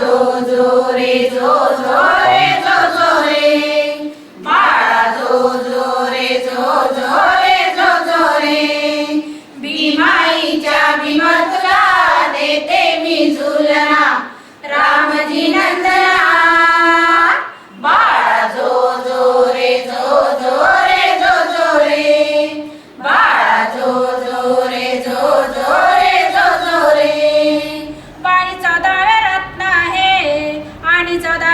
जो जो रे जो जो रे जो जो रे बाळा जो जो रे जो जो रे जो जो रे भीमाईच्या भीमतला देते मी झुलना रामजी नंदना जो जो रे जो जो रे जो जो रे बाळा जो जो रे जो जो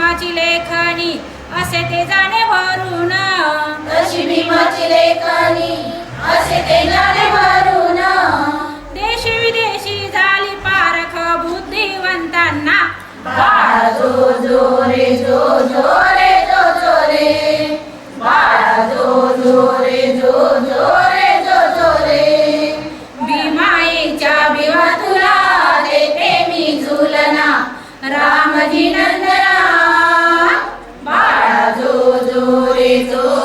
भीमाची लेखणी. असे ते जाणे भरून तशी भीमाची लेखणी. Jesus.